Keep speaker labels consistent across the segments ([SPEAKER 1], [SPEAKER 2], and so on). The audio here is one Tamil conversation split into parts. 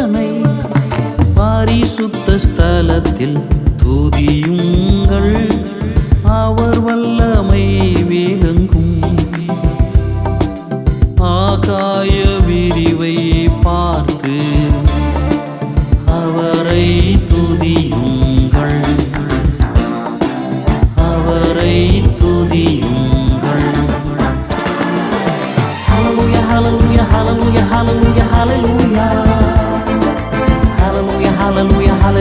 [SPEAKER 1] தேவனை பாரிசுத்த ஸ்தலத்தில் தூதியுங்கள். அவர் வல்லமை விளங்கும். ஆகாய விரிவை பார்த்து அவரை துதியுங்கள். அவரை துதியுங்கள். Hallelujah, hallelujah, hallelujah, hallelujah,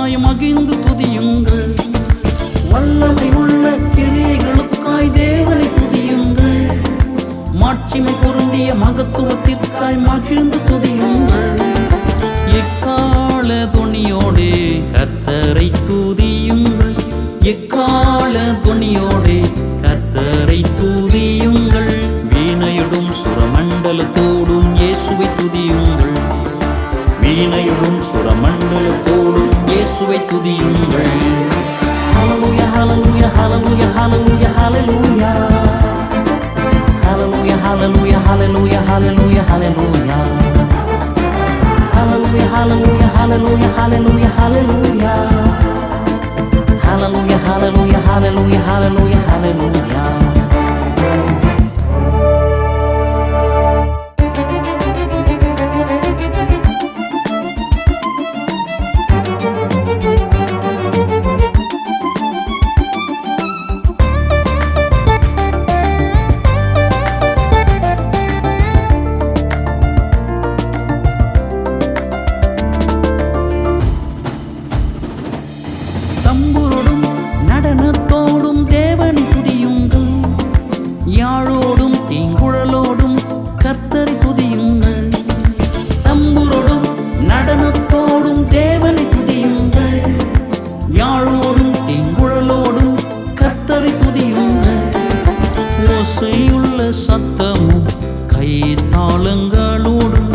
[SPEAKER 1] மகத்துவத்திற்காய் மகிழ்ந்து துதியுங்கள். வல்லமை உள்ள கிரைகளுக்காய் தேவனை துதியுங்கள். மாட்சிமை பொருந்திய மகத்துவத்திற்காய் மகிழ்ந்து துதியுங்கள். எக்கால துணியோடே கத்தரை துதியுங்கள். எக்கால துணியோடே கத்தரை துதியுங்கள். வீணையுடும் சுரமண்டலத்தோடும் இயேசுவை துதியுங்கள். வீணையுடன் சுரமண்டலத்தோடும் இயேசுவை துதியுங்கள் ஹலலுய ஹலலுய ஹலலுய ஹலலுய ஹலலுயா ஹலலுய ஹலலுய ஹலலுய ஹலலுய ஹலலுயா ஹலலுய ஹலலுய ஹலலுய ஹலலுய ஹலலுயா ஹலலுய ஹலலுய ஹலலுய ஹலலுய ஹலலுயா ஓசையுள்ள சத்தமும் கைத்தாளங்களோடும்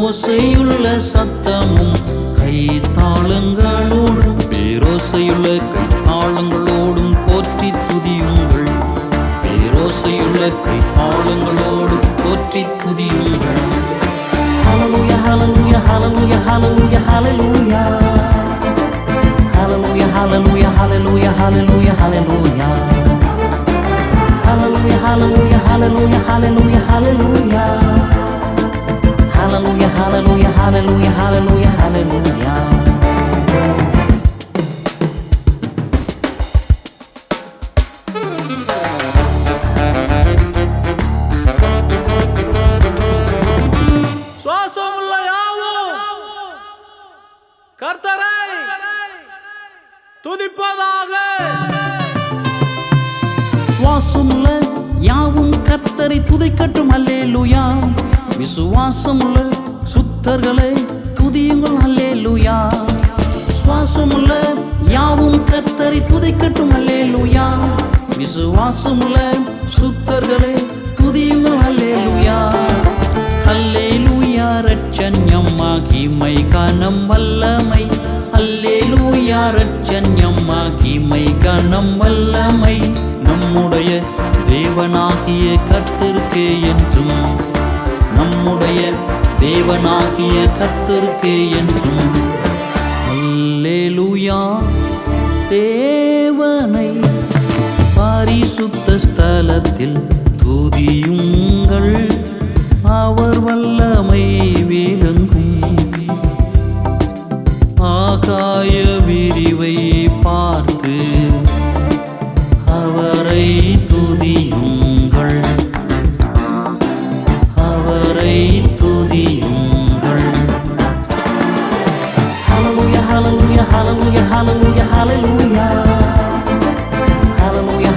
[SPEAKER 1] ஓசையுள்ள சத்தமும் கைத்தாளங்களோடும் பேரோசையுள்ள கைத்தாளங்களோடும் போற்றி துதியுங்கள் பேரோசையுள்ள கைத்தாளங்களோடும் போற்றி துதியுங்கள் Hallelujah, hallelujah, hallelujah, hallelujah, hallelujah. Hallelujah, hallelujah, hallelujah, hallelujah, hallelujah. Hallelujah, hallelujah, hallelujah, hallelujah, hallelujah. Hallelujah, hallelujah, hallelujah, hallelujah,
[SPEAKER 2] கர்த்தரை துதிப்பதாக
[SPEAKER 1] சுவாசமுள்ள யாவும் கர்த்தரை துதிக்கட்டும் அல்லே லூயா விசுவாசமுள்ள சுத்தர்களை துதியுங்கள் அல்லே லூயா சுவாசமுள்ள யாவும் கர்த்தரை துதிக்கட்டும் அல்லே லூயா விசுவாசமுள்ள சுத்தர்களை துதியுங்கள் அல்லே லூயா அல்லே லூயா ரட்சன்யம் மகிமை கனம் வல்லமை. அல்லே லூயா ரட்சன்யம் மகிமை கனம் வல்லமை. நம்முடைய தேவனாகிய கர்த்தருக்கே என்றும் நம்முடைய தேவனாகிய கர்த்தருக்கே என்றும். அல்லேலூயா தேவனை பரிசுத்த ஸ்தலத்தில் துதியுங்கள். அவர் வல்ல